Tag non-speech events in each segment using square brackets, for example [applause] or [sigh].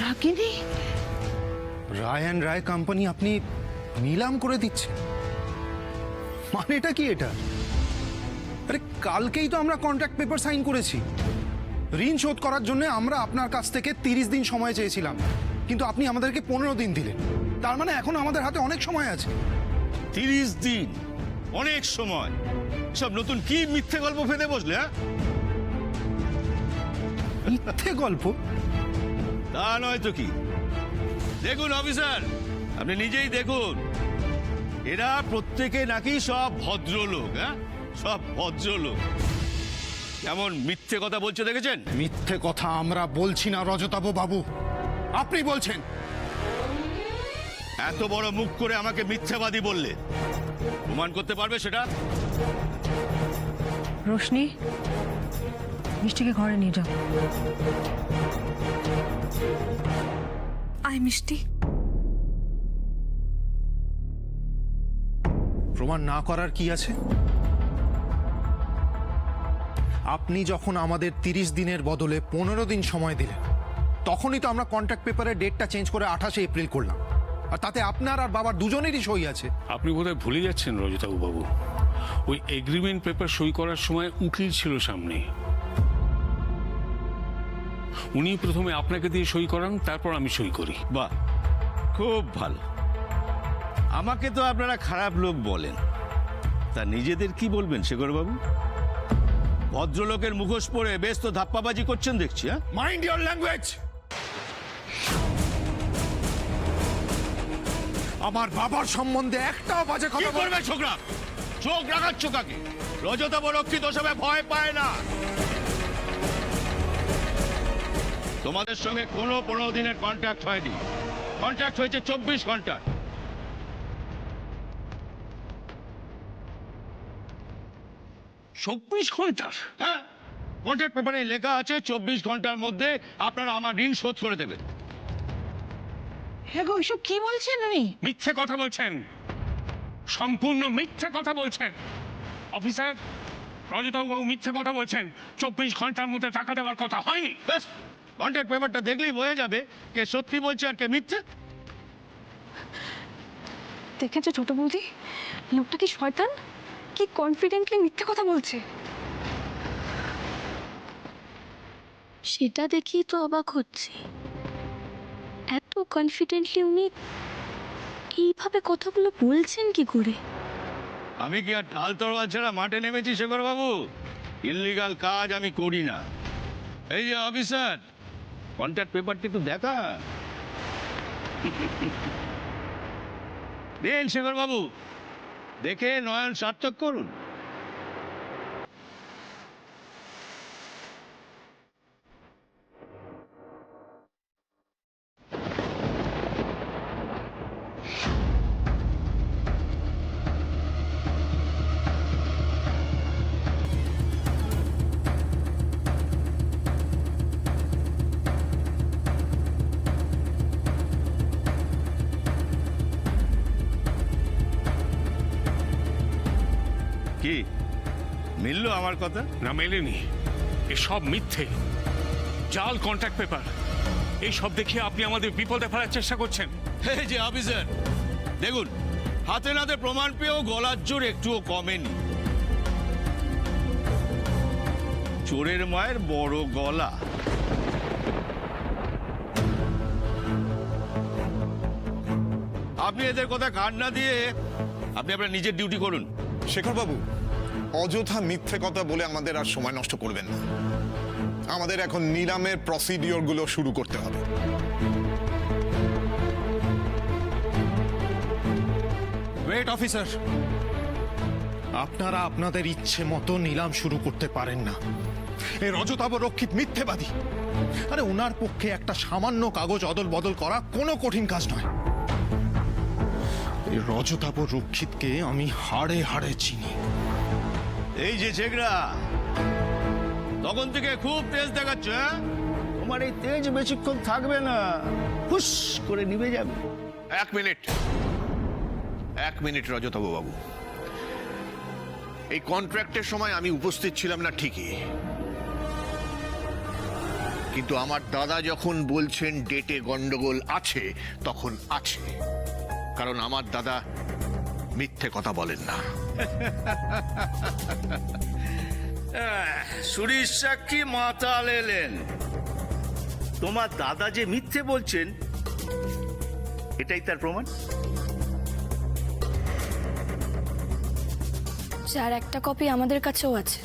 Ragini? Roy and Roy company আপনি নিলাম করে দিচ্ছে। মানেটা কি এটা? আরে কালকেই তো আমরা কন্ট্রাক্ট পেপার সাইন করেছি। ঋণ শোধ করার জন্য আমরা আপনার কাছ থেকে তিরিশ দিন সময় চেয়েছিলাম। কিন্তু আপনি আমাদেরকে পনেরো দিন দিলেন। তার মানে এখন আমাদের হাতে অনেক সময় আছে। তিরিশ দিন অনেক সময়। সব নতুন কি মিথ্যে গল্প ফেলে বসলে হ্যাঁ? মিথ্যে গল্প? তা নয় তো কি? দেখুন অফিসার আপনি নিজেই দেখুন। এরা প্রত্যেকে নাকি সব ভদ্রলোক হ্যাঁ? সব ভদ্রলোক। কেমন মিথ্যে কথা বলছে দেখেছেন? মিথ্যে কথা আমরা বলছি না রজতাব বাবু। আপনি বলছেন। এত বড় মুখ করে আমাকে মিথ্যাবাদী বললে। প্রমাণ করতে পারবে সেটা? রোশনি মিষ্টিকে ঘরে নিয়ে যাও। আয় মিষ্টি। প্রমাণ না করার কি আছে? আপনি যখন আমাদের তিরিশ দিনের বদলে পনেরো দিন সময় দিলেন তখনই তো আমরা কন্ট্রাক্ট পেপারের ডেটটা চেঞ্জ করে আঠাশে এপ্রিল করলাম। আর তাতে আপনার আর বাবার দুজনেরই সই আছে। আপনি বোধহয় ভুলে যাচ্ছেন রজতাবু বাবু। ওই এগ্রিমেন্ট পেপার সই করার সময় উকিল ছিল সামনে। উনি প্রথমে আপনাকে দিয়ে সই করান তারপর আমি সই করি। বাহ খুব ভালো। আমাকে তো আপনারা খারাপ লোক বলেন। তা নিজেদের কি বলবেন শেখর বাবু ভদ্রলোকের মুখোশ পরে বেশ তো ধাপ্পাবাজি করছেন দেখছি হ্যাঁ? মাইন্ড ইওর ল্যাঙ্গুয়েজ আমার বাবার সম্বন্ধে একটাও বাজে কি কথা বলবে করবে ছোকরা? চোখ রাখাচ্ছ কাকে? রজতা বরক্ষিত সবে ভয় পায় না। তোমাদের সঙ্গে কোনো পনেরো দিনের কন্ট্রাক্ট হয়নি। কন্ট্রাক্ট হয়েছে চব্বিশ ঘণ্টা চব্বিশ ঘণ্টা? হ্যাঁ কন্ট্রাক্ট পেপারে লেখা আছে চব্বিশ ঘণ্টার মধ্যে আপনারা আমার ঋণ শোধ করে দেবেন। হ্যাঁ গো এসব কি বলছেন উনি? মিথ্যে কথা বলছেন। সম্পূর্ণ মিথ্যে কথা বলছেন। অফিসার রজতাবু বাবু মিথ্যে কথা বলছেন। চব্বিশ ঘণ্টার মধ্যে টাকা দেওয়ার কথা হয়নি। ব্যাস কন্ট্রাক্ট পেপারটা দেখলেই বোঝা যাবে কে সত্যি বলছে আর কে মিথ্যে। দেখেছ ছোট বৌদি? লোকটা কি শয়তান? কি কনফিডেন্টলি মিথ্যে কথা বলছে? সেটা দেখি তো অবাক হচ্ছে। এত কনফিডেন্টলি উনি এইভাবে কথাগুলো বলছেন কি করে? আমি কি আর ঢাল তরোয়াল ছাড়া মাঠে নেমেছি শেখর বাবু? ইললিগাল কাজ আমি করি না। এই যে অফিসার কন্ট্রাক্ট পেপারটি একটু দেখা। [laughs] দেন শেখর বাবু দেখে নয়ন সার্থক করুন। আমার কথা? না মেলেনি। এসব মিথ্যে। জাল কন্ট্রাক্ট পেপার এই সব দেখে আপনি আমাদের বিপদে ফেলার চেষ্টা করছেন। এই যে অফিসার দেখুন হাতে নাতে প্রমাণ পেয়েও গলার জোর একটুও কমেনি। চোরের মায়ের বড় গলা। আপনি এদের কথা কান না দিয়ে আপনি আপনার নিজের ডিউটি করুন। শেখরবাবু অযথা মিথ্যে কথা বলে আমাদের আর সময় নষ্ট করবেন না। আমাদের এখন নিলামের প্রসিডিওরগুলো শুরু করতে হবে। ওয়েট অফিসার আপনারা আপনাদের ইচ্ছে মতো নিলাম শুরু করতে পারেন না। এই রজতাব রক্ষিত মিথ্যেবাদী। আরে ওনার পক্ষে একটা সামান্য কাগজ অদল বদল করা কোনো কঠিন কাজ নয়। এই রজতাব রক্ষিতকে আমি হাড়ে হাড়ে চিনি। এই যে ছেগড়া তখন থেকে খুব তেজ দেখাচ্ছ হ্যাঁ? তোমার এই তেজ বেশিক্ষণ থাকবে না। হুস করে নিভে যাবে। এক মিনিট। এক মিনিট রজতবাবু বাবু। এই কন্ট্রাক্টের সময় আমি উপস্থিত ছিলাম না ঠিকই। কিন্তু আমার দাদা যখন বলছেন ডেটে গন্ডগোল আছে তখন আছে। কারণ আমার দাদা মিথ্যে কথা বলেন না। সুরিশ সাক্ষী মাতাল এলেন। তোমার দাদা যে মিথ্যে বলছেন এটাই তার প্রমাণ? স্যার একটা কপি আমাদের কাছেও আছে।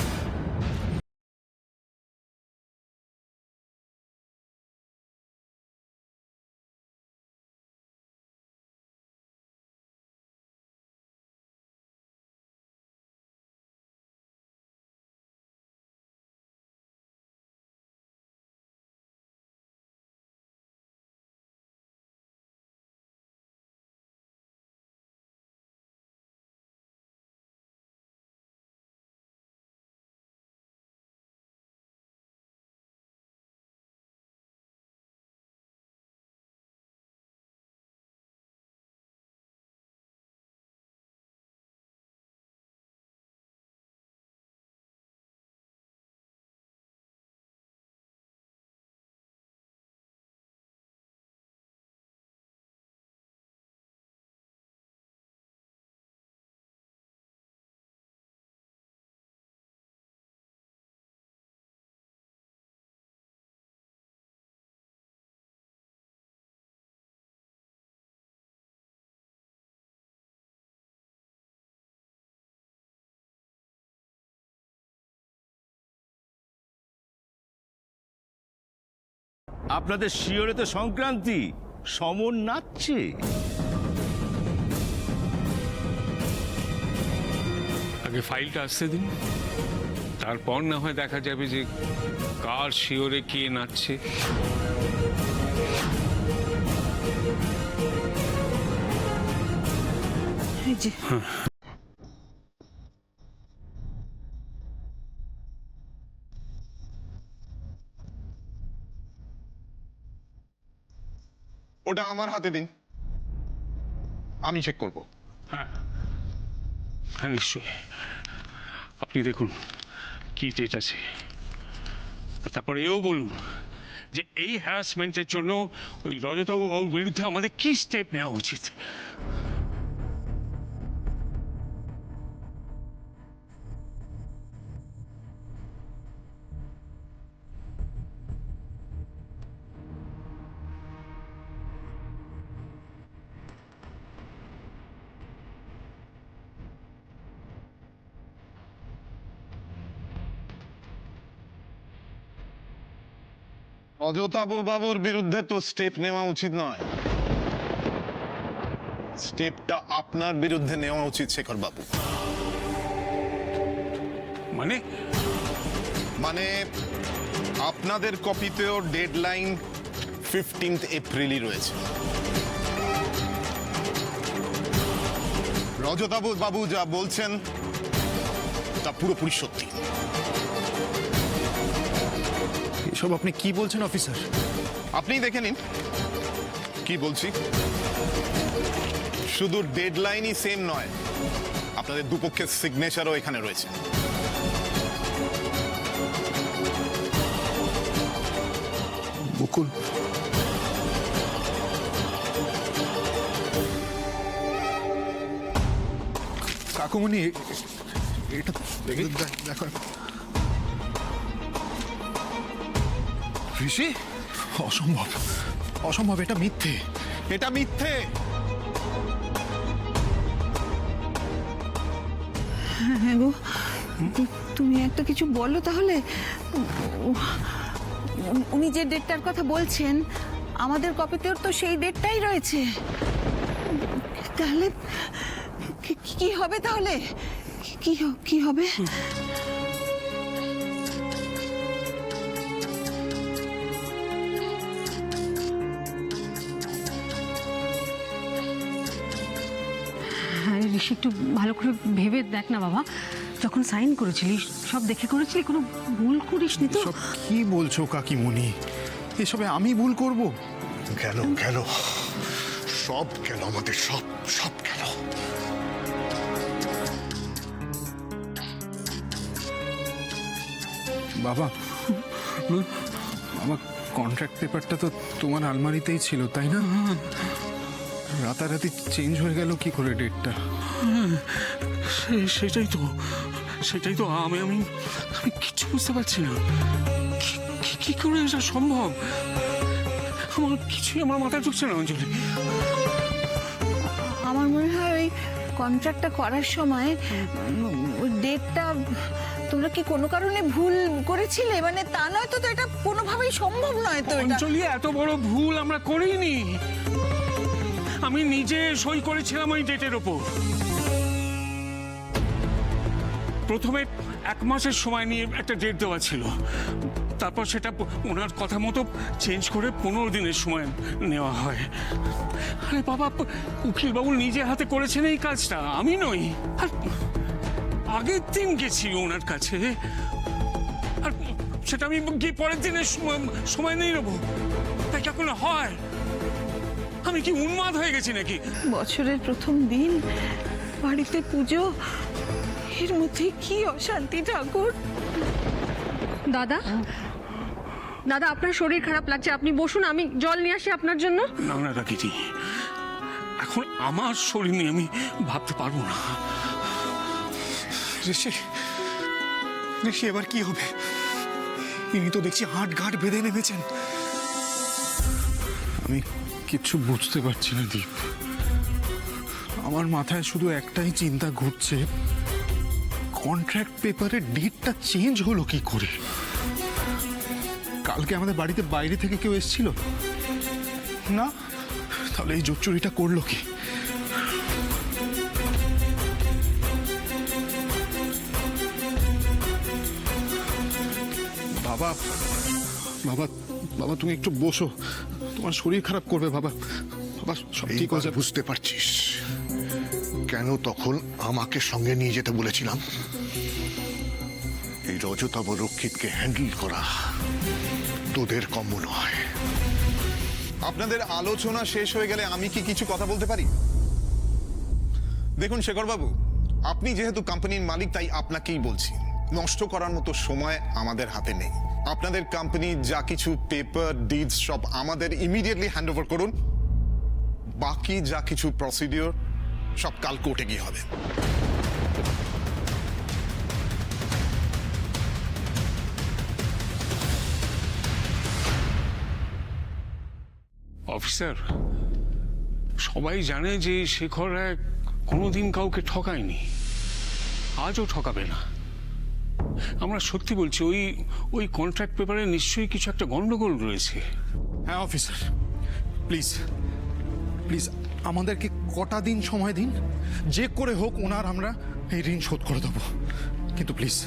আপনাদের শিওরে তো সংক্রান্তি সমন নাচছে। আগে ফাইলটা আসতে দিন। তারপর না হয় দেখা যাবে যে কার শিওরে কে নাচছে। এই ওটা আমার হাতে দিন। আমি চেক করব। হ্যাঁ। হ্যাঁ নিশ্চয়ই। আপনি দেখুন কি ডেট আছে। তারপর এও বলুন যে এই হ্যারাসমেন্টের জন্য ওই রজতবাবুর বাবুর বিরুদ্ধে আমাদের কি স্টেপ নেওয়া উচিত? অযথাবু বাবুর বিরুদ্ধে তো স্টেপ নেওয়া উচিত নয়। স্টেপটা আপনার বিরুদ্ধে নেওয়া উচিত শেখর বাবু। মানে? মানে আপনাদের কপিতেও ডেডলাইন ফিফটিন্থ এপ্রিলই রয়েছে। রজতাবু বাবু যা বলছেন তা পুরোপুরি সত্যি। এসব আপনি কি বলছেন অফিসার? আপনিই দেখে নিন। কি বলছি? শুধু ডেডলাইনই সেম নয় আপনাদের দুপক্ষের সিগনেচারও এখানে রয়েছে। বকুল। কাকুমণি এটা দেখো। ঋষি অসম্ভব। অসম্ভব, এটা মিথ্যে। এটা মিথ্যে! হ্যাঁ গো তুমি একটা কিছু বলো তাহলে। উনি যে ডেটটার কথা বলছেন, আমাদের কপিতেও তো সেই ডেটটাই রয়েছে। তাহলে কি- হবে তাহলে? কি হবে? একটু ভালো করে ভেবে দেখ না বাবা। যখন সাইন করেছিলি সব দেখে করেছিলি কোনো ভুল করিসনি তো? সব কি বলছো কাকিমণি? এসবে আমি ভুল করব? গেল গেল সব গেল আমাদের? সব সব গেল বাবা আমার কন্ট্রাক্ট পেপারটা তো তোমার আলমারিতেই ছিল তাই না? রাতারাতি চেঞ্জ হয়ে গেল কি করে ডেটটা সে- সেটাই তো সেটাই তো আমি আমি আমি কিচ্ছু বুঝতে পারছি না। কি- করে এটা সম্ভব? আমার কিছুই আমার মাথায় ঢুকছে না অঞ্জলি। আমার মনে হয় ওই কন্ট্রাক্টটা করার সময় ওই ডেটটা তোমরা কি কোনো কারণে ভুল করেছিলে? মানে তা নয় তো এটা কোনোভাবেই সম্ভব নয় তো এটা। অঞ্জলি এত বড় ভুল আমরা করিনি। আমি নিজে সই করেছিলাম ওই ডেটের ওপর। প্রথমে এক মাসের সময় নিয়ে একটা ডেট দেওয়া ছিল। তারপর সেটা ওনার কথা মতো চেঞ্জ করে পনেরো দিনের সময় নেওয়া হয়। আরে বাবা, উকিলবাবু নিজে হাতে করেছেন এই কাজটা, আমি নই। আর আগের দিন গেছি ওনার কাছে। আর সেটা আমি গিয়ে পরের দিনের সময় নেই নেব? তাই কি কোনো হয়? আমি কি উন্মাদ হয়ে গেছি নাকি? বছরের প্রথম দিন বাড়িতে পুজো এর মধ্যে কি অশান্তি ঠাকুর? দাদা? দাদা আপনার শরীর খারাপ লাগছে আপনি বসুন আমি জল নিয়ে আসি আপনার জন্য। না না এখন আমার শরীর নিয়ে আমি ভাবতে পারব না। ঋষি ঋষি এবার কি হবে? ইনি তো দেখছি হাট ঘাট বেঁধে নেমেছেন। আমি কিচ্ছু বুঝতে পারছি না, দীপ। আমার মাথায় শুধু একটাই চিন্তা ঘুরছে কন্ট্রাক্ট পেপারের ডেটটা চেঞ্জ হলো কি করে? কালকে আমাদের বাড়িতে বাইরে থেকে কেউ এসেছিল? না, তাহলে এই জোচ্চুরিটা করল কি? বাবা বাবা বাবা, তুমি একটু বসো। তোমার শরীর খারাপ করবে বাবা। বাবা সব ঠিক হয়ে যাবে। বুঝতে পারছিস কেন তখন আমাকে সঙ্গে নিয়ে যেতে বলেছিলাম? এই রজতব রক্ষিতকে হ্যান্ডেল করা তোদের কম্য নয়। আপনাদের আলোচনা শেষ হয়ে গেলে আমি কি কিছু কথা বলতে পারি? দেখুন শেখর বাবু আপনি যেহেতু কোম্পানির মালিক তাই আপনাকেই বলছি। নষ্ট করার মতো সময় আমাদের হাতে নেই। আপনাদের কোম্পানি যা কিছু পেপার ডিডস সব আমাদের ইমিডিয়েটলি হ্যান্ড ওভার করুন। বাকি যা কিছু প্রসিডিওর সব কাল কোর্টে গিয়ে হবে। অফিসার সবাই জানে যে শেখর এক কোনোদিন কাউকে ঠকায়নি। আজও ঠকাবে না। আমরা সত্যি বলছি ওই ওই কন্ট্রাক্ট পেপারে নিশ্চয়ই কিছু একটা গন্ডগোল রয়েছে। হ্যাঁ অফিসার প্লিজ প্লিজ আমাদেরকে কটা দিন সময় দিন। যে করে হোক ওনার আমরা এই ঋণ শোধ করে দেবো। কিন্তু প্লিজ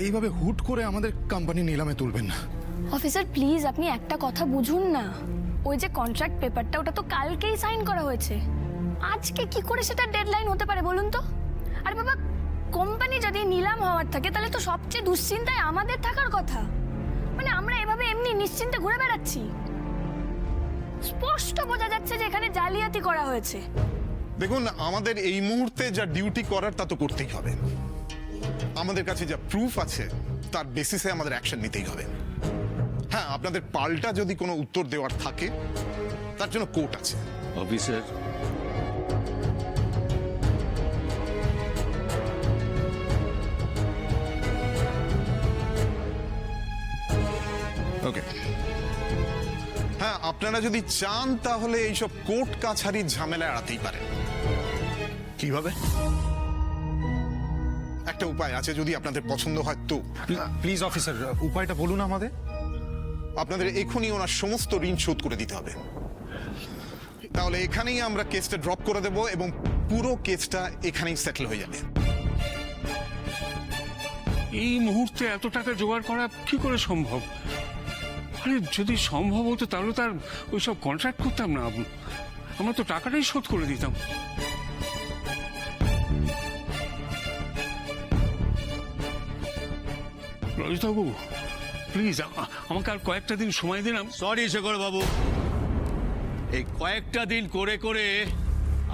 এইভাবে হুট করে আমাদের কোম্পানি নিলামে তুলবেন না। অফিসার প্লিজ আপনি একটা কথা বুঝুন না। ওই যে কন্ট্রাক্ট পেপারটা ওটা তো কালকেই সাইন করা হয়েছে। আজকে কি করে সেটা ডেডলাইন হতে পারে বলুন তো? আরে বাবা কোম্পানি যদি নিলাম হওয়ার থাকে তাহলে তো সবচেয়ে দুশ্চিন্তায় আমাদের থাকার কথা। মানে আমরা এভাবে এমনি নিশ্চিন্তে ঘুরে বেড়াচ্ছি। স্পষ্ট বোঝা যাচ্ছে যে এখানে জালিয়াতি করা হয়েছে। দেখুন আমাদের এই মুহূর্তে যা ডিউটি করার তা তো করতেই হবে। আমাদের কাছে যা প্রুফ আছে তার বেসিসে আমাদের অ্যাকশন নিতেই হবে। হ্যাঁ আপনাদের পাল্টা যদি কোনো উত্তর দেওয়ার থাকে তার জন্য কোর্ট আছে। অফিসার ওকে হ্যাঁ আপনারা যদি চান তাহলে এইসব কোর্ট কাছারির ঝামেলা এড়াতেই পারেন। কীভাবে? একটা উপায় আছে যদি আপনাদের পছন্দ হয় তো। প্লিজ অফিসার উপায়টা বলুন আমাদের। আপনাদের এখনই ওনার সমস্ত ঋণ শোধ করে দিতে হবে। তাহলে এখানেই আমরা কেসটা ড্রপ করে দেব এবং পুরো কেসটা এখানেই সেটেল হয়ে যাবে। এই মুহূর্তে এত টাকা জোগাড় করা কি করে সম্ভব? আরে যদি সম্ভব হতো তাহলে তার ওইসব কন্ট্রাক্ট করতাম না। আমরা তো টাকাটাই শোধ করে দিতাম। রজতবাবু প্লিজ আমাকে আর কয়েকটা দিন সময় দিন সরি শেখর বাবু। এই কয়েকটা দিন করে করে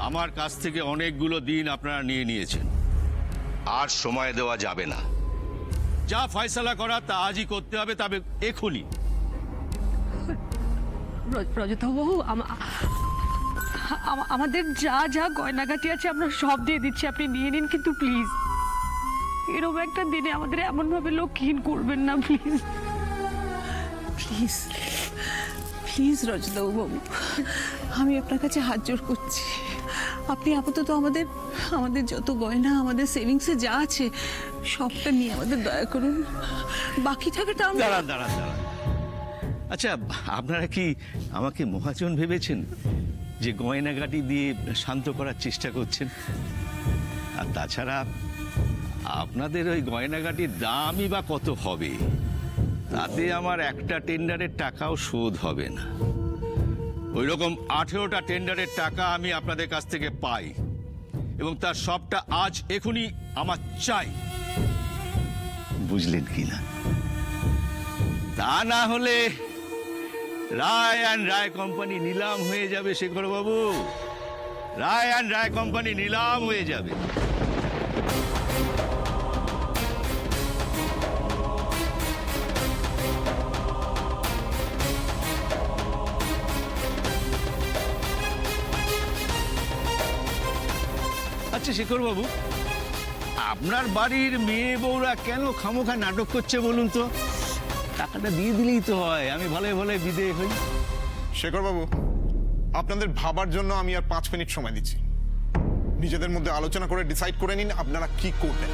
আমার কাছ থেকে অনেকগুলো দিন আপনারা নিয়ে নিয়েছেন। আর সময় দেওয়া যাবে না। যা ফয়সালা করা তা আজই করতে হবে, তবে এখনই রজতবাবু আমা- আমা- আমাদের যা যা গয়নাগাটি আছে আমরা সব দিয়ে দিচ্ছি আপনি নিয়ে নিন কিন্তু প্লিজ এরকম একটা দিনে আমাদের এমনভাবে লক্ষ্যহীন করবেন না প্লিজ প্লিজ প্লিজ রজতবাবু বাবু আমি আপনার কাছে হাত জোর করছি। আপনি আপাতত আমাদের আমাদের যত গয়না আমাদের সেভিংসে যা আছে সবটা নিয়ে আমাদের দয়া করুন। বাকি টাকাটা আমরা দাঁড়ান দাঁড়ান দাঁড়ান। আচ্ছা আপনারা কি আমাকে মহাজন ভেবেছেন যে গয়নাগাটি দিয়ে শান্ত করার চেষ্টা করছেন? আর তাছাড়া আপনাদের ওই গয়নাগাটির দামই বা কত হবে? তাতে আমার একটা টেন্ডারের টাকাও শোধ হবে না। ওই রকম আঠেরোটা টেন্ডারের টাকা আমি আপনাদের কাছ থেকে পাই। এবং তার সবটা আজ এখনই আমার চাই। বুঝলেন কি না? তা না হলে রায় অ্যান্ড রায় কোম্পানি নিলাম হয়ে যাবে শেখর বাবু রায় অ্যান্ড রায় কোম্পানি নিলাম হয়ে যাবে। আচ্ছা শেখর বাবু আপনার বাড়ির মেয়ে বউরা কেন খামোখা নাটক করছে বলুন তো? টাকাটা দিয়ে দিলেই তো হয়। আমি ভালো ভালো বিদেয় হই। শেখর বাবু আপনাদের ভাবার জন্য আমি আর পাঁচ মিনিট সময় দিচ্ছি। নিজেদের মধ্যে আলোচনা করে ডিসাইড করে নিন আপনারা কি করবেন।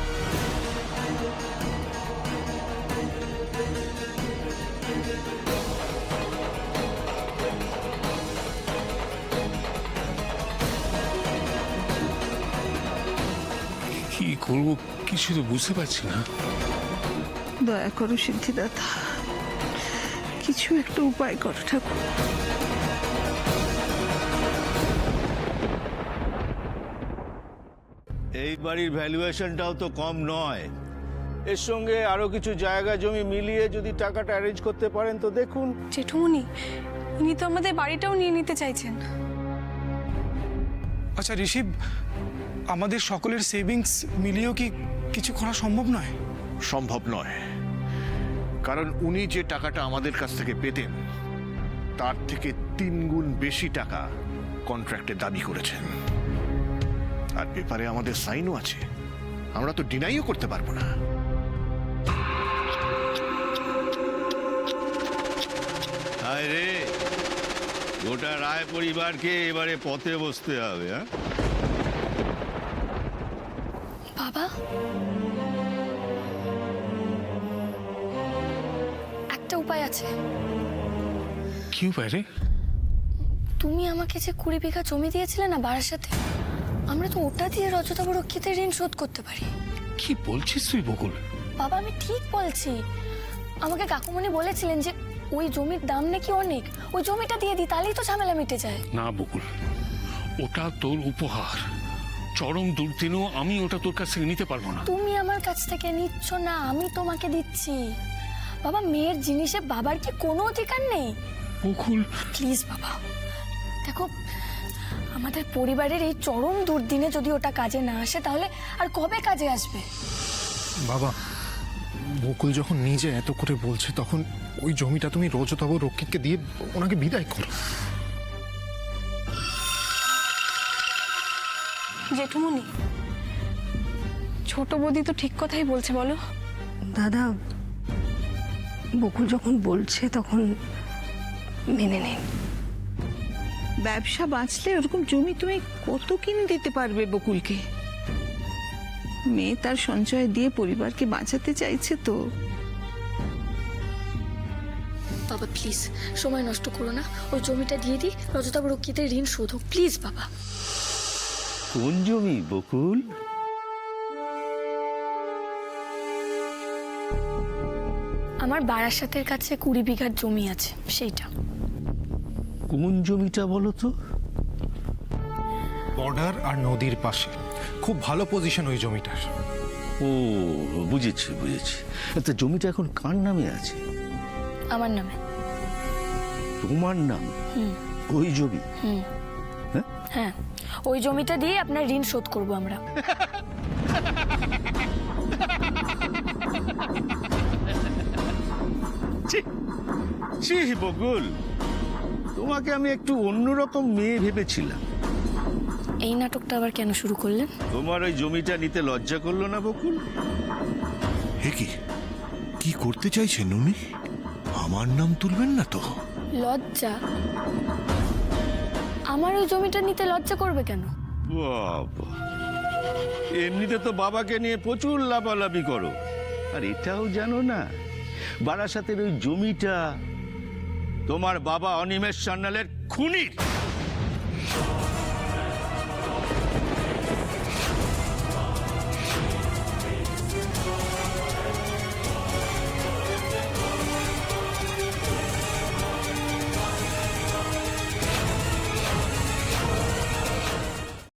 কি করব কিছু তো বুঝতে পারছি না। দয়া করো সিদ্ধিদাতা। কিছু একটা উপায় করো ঠাকুর। এই বাড়ির ভ্যালুয়েশনটাও তো কম নয়। এর সঙ্গে আরও কিছু জায়গা জমি মিলিয়ে যদি টাকাটা অ্যারেঞ্জ করতে পারেন তো দেখুন। জেঠুমনি উনি তো আমাদের বাড়িটাও নিয়ে নিতে চাইছেন। আচ্ছা ঋষিব আমাদের সকলের সেভিংস মিলিয়েও কি কিছু করা সম্ভব নয়? সম্ভব নয়। কারণ উনি যে টাকাটা আমাদের কাছ থেকে পেতেন, তার থেকে তিন গুণ বেশি টাকা কন্ট্রাক্টে দাবি করেছেন। আর পেপারে আমাদের সাইনও আছে। আমরা তো ডিনাইও করতে পারব না। গোটা রায় পরিবারকে এবারে পথে বসতে হবে হ্যাঁ? আছে। কি উপায় রে? তুমি আমাকে যে কুড়ি বিঘা জমি দিয়েছিলে না বাড়ার সাথে আমরা তো ওটা দিয়ে রজতাব রক্ষিতের ঋণ শোধ করতে পারি। কি বলছিস তুই বকুল? বাবা আমি ঠিক বলছি। আমাকে কাকুমণি বলেছিলেন যে ওই জমির দাম নাকি অনেক ওই জমিটা দিয়ে দিই তাহলেই তো ঝামেলা মিটে যায়। না বকুল ওটা তোর উপহার। চরম দুর্দিনেও আমি ওটা তোর কাছ থেকে নিতে পারব না। তুমি আমার কাছ থেকে নিচ্ছ না আমি তোমাকে দিচ্ছি। বাবা মেয়ের জিনিসে বাবার কি কোনো অধিকার নেই? বকুল। প্লিজ বাবা দেখো আমাদের পরিবারের এই চরম দুর্দিনে যদি ওটা কাজে না আসে তাহলে আর কবে কাজে আসবে? বাবা বকুল যখন নিজে এত করে বলছে তখন ওই জমিটা তুমি রজতব রক্ষিতকে দিয়ে ওনাকে বিদায় করো। জেঠুমনি ছোট বৌদি তো ঠিক কথাই বলছে বলো। দাদা বকুল যখন বলছে তখন মেনে নিন ব্যবসা বাঁচলে ওরকম জমি তুমি কত কিনে দিতে পারবে বকুলকে? মেয়ে তার সঞ্চয় দিয়ে পরিবারকে বাঁচাতে চাইছে তো। বাবা প্লিজ সময় নষ্ট করো না। ওই জমিটা দিয়ে দিই। রজতাব রক্ষিতের ঋণ শোধ হোক। প্লিজ বাবা। কোন জমি বকুল? আমার বারাসাতের কাছে কুড়ি বিঘার জমি আছে সেইটা। কোন জমিটা বলো তো? বর্ডার আর নদীর পাশে। খুব ভালো পজিশন ওই জমিটার। ও বুঝেছি বুঝেছি। তা জমিটা এখন কার নামে আছে? আমার নামে। তোমার নাম? ওই জমি? হ্যাঁ। ওই জমিটা দিয়ে আপনার ঋণ শোধ করব আমরা। ছি বকুল তোমাকে আমি একটু অন্যরকম মেয়ে ভেবেছিলাম। এই নাটকটা আবার কেন শুরু করলেন? তোমার ওই জমিটা নিতে লজ্জা করল না বকুল? হে কি? কি করতে চাইছেন উনি আমার নাম তুলবেন না তো। লজ্জা? আমার ওই জমিটা নিতে লজ্জা করবে কেন? বাবা এমনিতে তো বাবাকে নিয়ে প্রচুর লাফালাফি করো। আর এটাও জানো না বারাসাতের ওই জমিটা তোমার বাবা অনিমেষ সান্যালের খুনির।